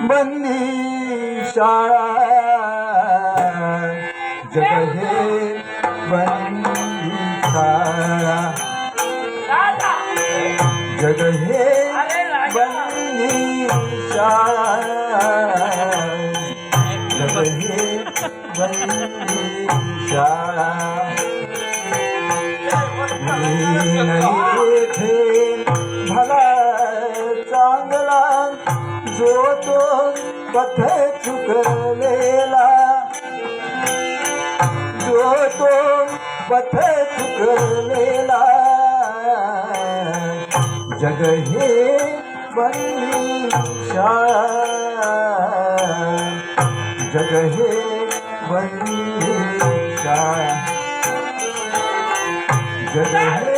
बंदी शाळा। जग हे बंदी शाळा। जग हे बंदी शाळा। जग हे बंदी शाळा। जो तो पथ चुकलेला. जो तो पथ चुकलेला. जग हे बनली शाळा. जग हे बनली शाळा. जग हे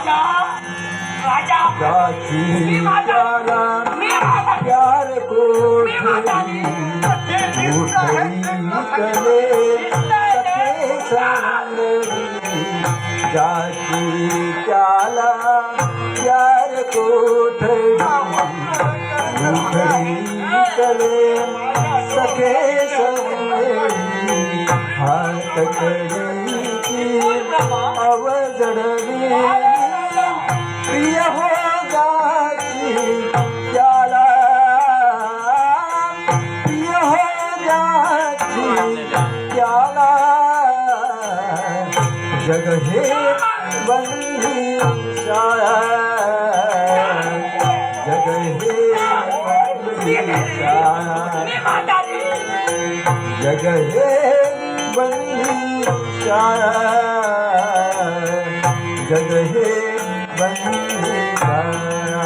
राजा राजा प्राची त्याला मी राजा प्यार को मी जाती त्याला जग हे बंदी शाळा जग हे बंदी शाळा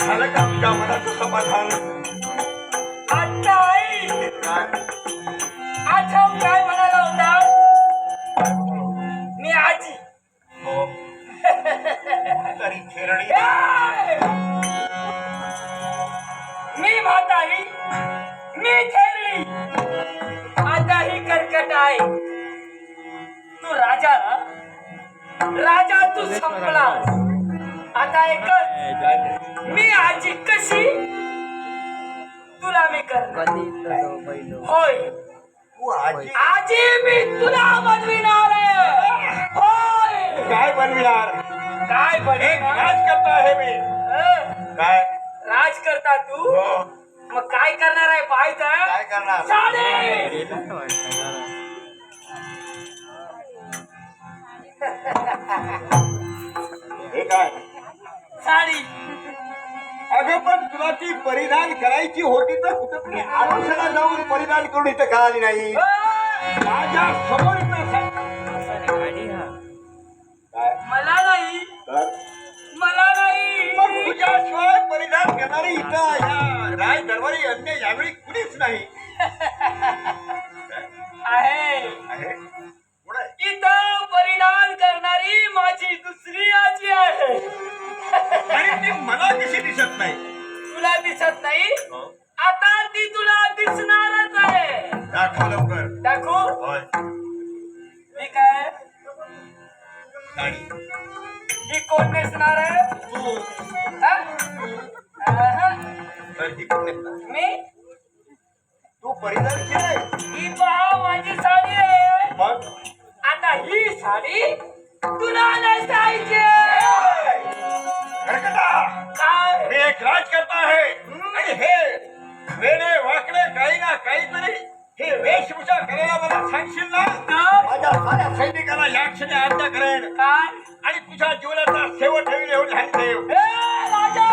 झालं का तुझ्या मनाचं समाधान आता राजा? राजा तू संपला. आता एकच. मी आजी कशी? तुला मी कर होय. आजी. मी तुला बनविणार आहे. होय. काय बनविणार? काय एक बनविणार? राज करता आहे मी. काय? राज करता तू? हो. मग काय करणार आहे पाहायचं? काय करणार? हे काय? साडी. अगं पण तुला ती परिधान करायची होती तर कुठं आरोशाला जाऊन परिधान करून इथं का आली नाही माझ्यासमोर मला नाही? मला नाही. मग तुझ्याशिवाय परिधान करणारी इथं या राय दरबारी अन्य यावेळी कुणीच नाही. आहे? इथं परिधान करणारी माझी दुसरी आजी आहे. आणि ती मला कशी दिसत नाही? तुला दिसत नाही? हो. आता ती तुला दिसणारच आहे. दाखव लवकर. दाखवू. होय. ही काय? ही कोण नेसणार आहे? तू हा? अहं. तर ही कोण नेसणार? मी? तू परिधान केलंय. ही पहा माझी साडी आहे. मग? आता ही साडी तुला नेसायची काय? मी एक राजकर्ता आहे. आणि हे वेडे वाकडे काही ना काहीतरी हे वेशभूषा करायला मला सांगशील ना? माझ्या साऱ्या सैनिकांना या क्षणी काय? आणि तुझ्या जीवनाचा शेवट ठेवी येऊन ध्यान ठेव ए राजा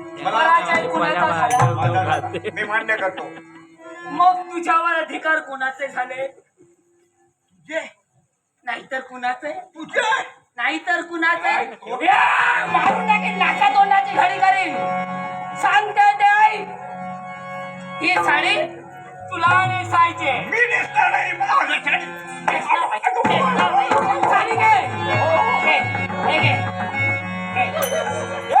मी मान्य करतो. मग तुझ्यावर अधिकार कोणाचे झाले? तुझे नाहीतर कुणाचे? तुझे. नाहीतर कुणाचे? हो. मारून तोंडाची घडी करीन. सांगते ते आई ही साडी तुला नेसायचे मी नेसणार नाही साडी. घे. हो, हो,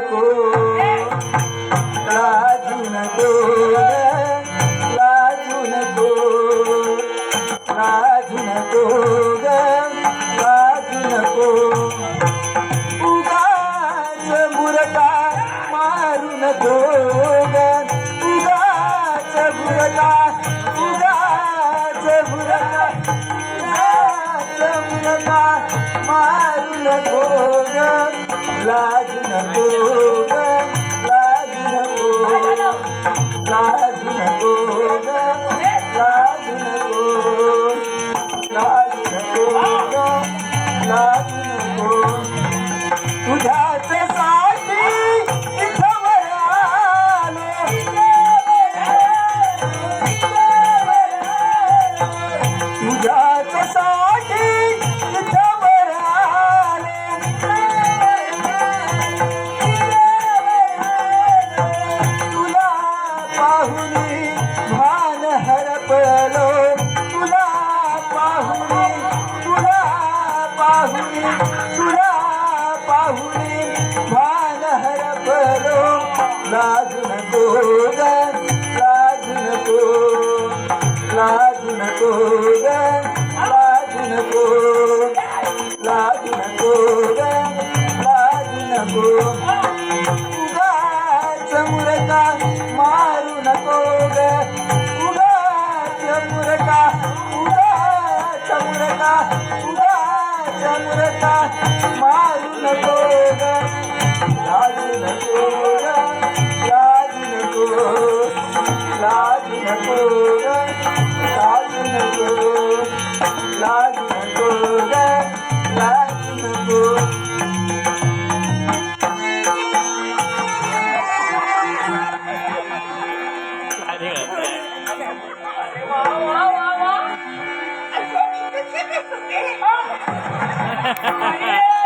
को Yeah.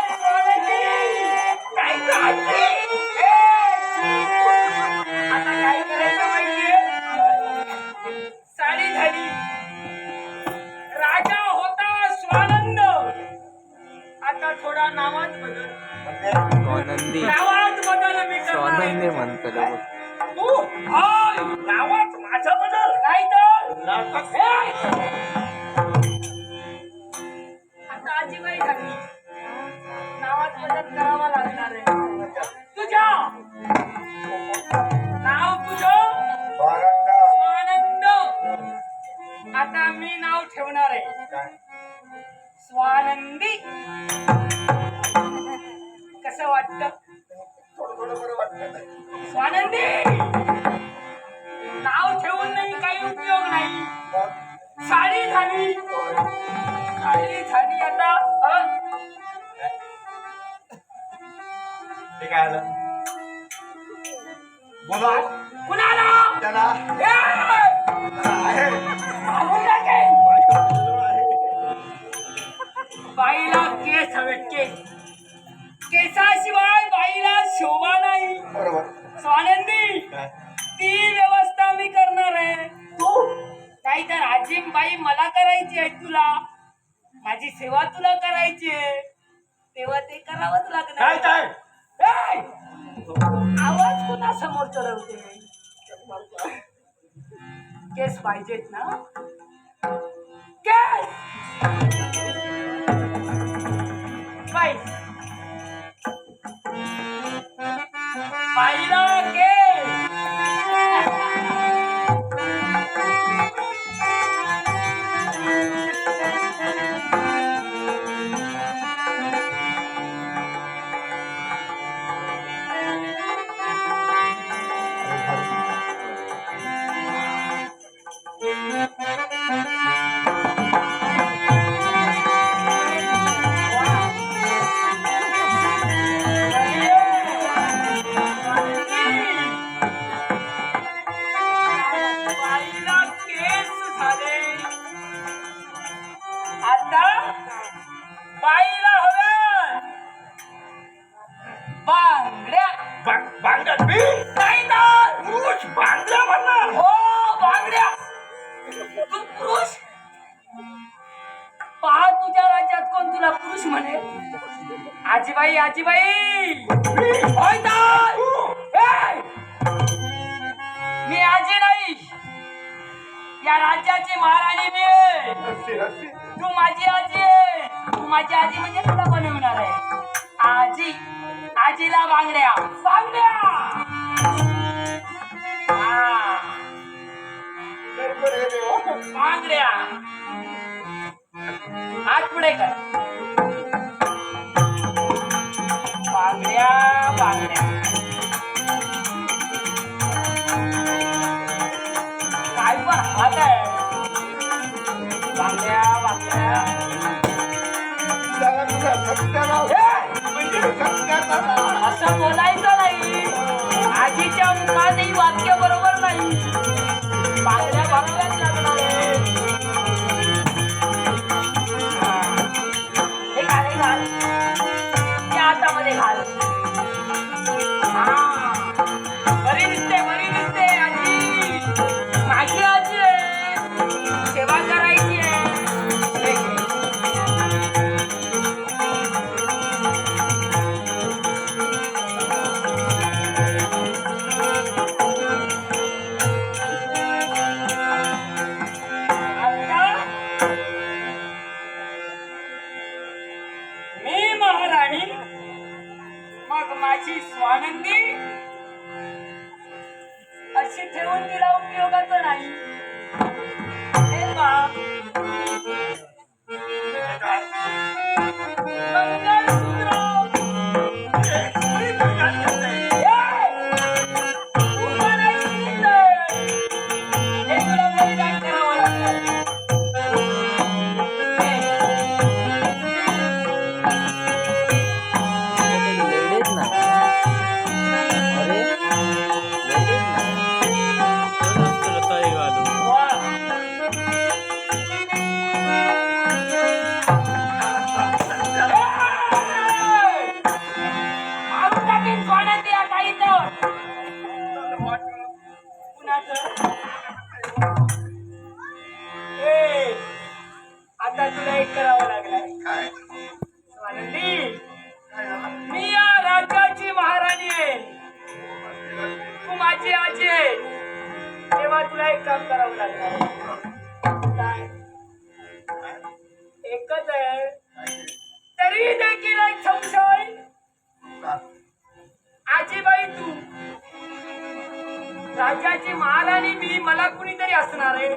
नावाज मदत करा बाईला केस हवे केस केसाशिवाय बाईला शोभा नाही. बरोबर. स्वानंदी ती व्यवस्था मी करणार आहे. तू? नाही तर आजीम बाई मला करायची आहे तुला. माझी सेवा तुला करायची आहे. तेव्हा ते करावंच लागणार. आवाज कुणा समोर चढवते? केस पाहिजेत ना? केस! வாங்கினையா? வாங்கினையா? வாங்கினையா? ஆட்புடைக்க வாங்கினையா? வாங்கினையா? असं बोलायचं नाही. आजीच्या मुखात वाक्य बरोबर नाही. माझी स्वानंदी. अशी ठेवून तिला उपयोगाचं नाही. राज्याची आणि मी मला कुणीतरी असणार आहे?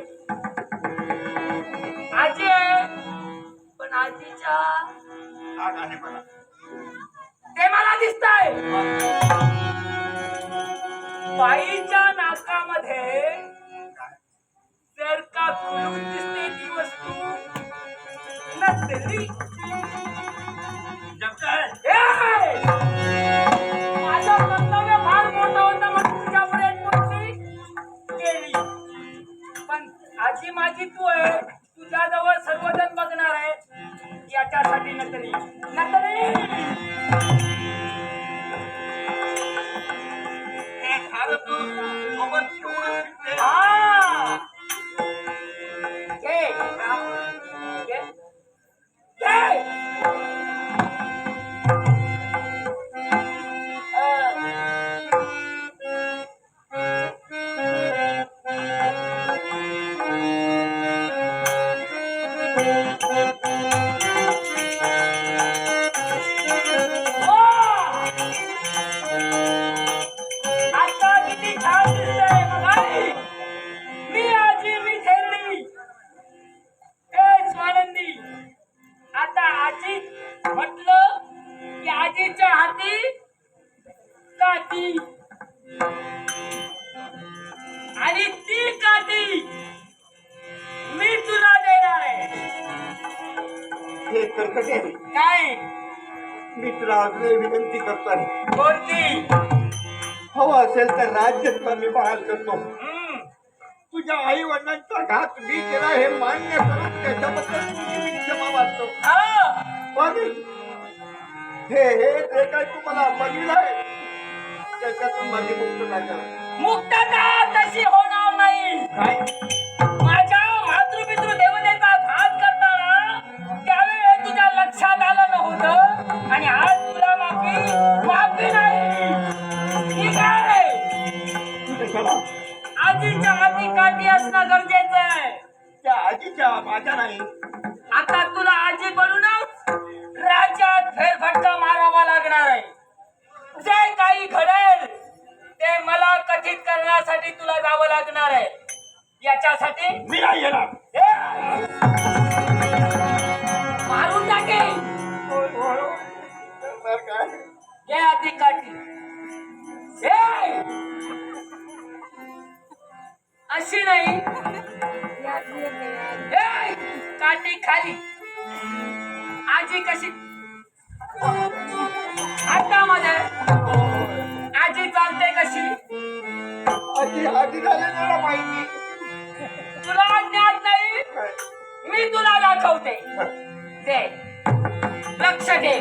आजी. पण आजीच्या ते मला दिसत आहे बाईच्या नाकामध्ये जर का दिसते ती वस्तू नसते आजी माझी तू आहे. तुझ्या जवळ सर्वजण बघणार आहे. याच्यासाठी नकरी नकरी तू. सोबत घात मी केला हे मान्य करून त्याच्याबद्दल तुझी मी क्षमा मागतो. हा. पण हे हे जे काय तू मला बघितलंय त्याच्यातून माझी मुक्तता कर मुक्तता तशी होणार नाही. काय? माझ्या मातृपितृ देवतेचा घात करताना त्यावेळी तुझ्या लक्षात आलं नव्हतं. आणि आज तुला माफी माफी नाही. आजीच्या हाती काठी असणं गरजेचं आहे? त्या आजीच्या माझ्या नाही. आता तुला आजी बनूनच राज्यात फेरफटका मारावा लागणार आहे. जे काही घडेल ते मला कथित करण्यासाठी तुला जावं लागणार आहे. याच्यासाठी मी नाही येणार. मारून टाकेल तर काय घे आधी काठी! अशी नाही! काठी खाली. आजी कशी? हातामध्ये आजी चालते कशी? आजी आजी झाले मला माहिती. तुला ज्ञात नाही? मी तुला दाखवते. दे. लक्ष दे.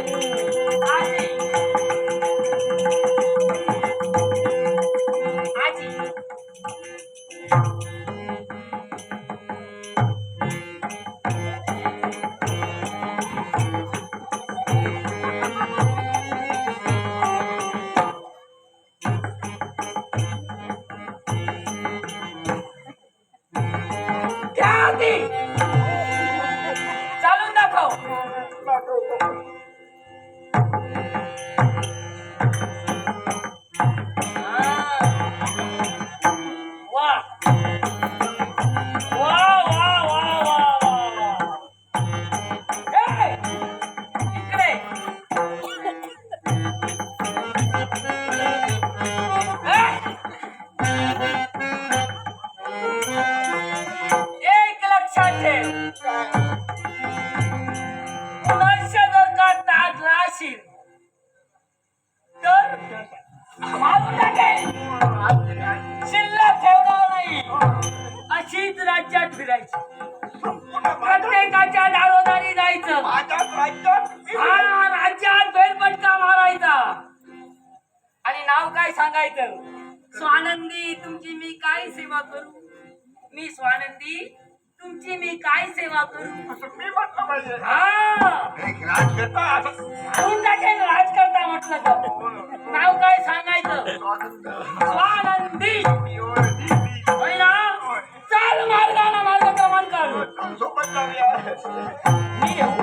आजी. प्रत्येकाच्या दारोदारी जायचं. राज्यात हा फेरफटका मारायचा. आणि नाव काय सांगायचं? स्वानंदी तुमची मी काय सेवा करू? मी स्वानंदी तुमची मी काय सेवा करू? मी म्हटलं पाहिजे. हा. एक राजकर्ता म्हटलं तर नाव काय सांगायचं? स्वानंदी. चाल मार्गाला சோப்பன் காவி சோப்பன் காவியா நீ நீ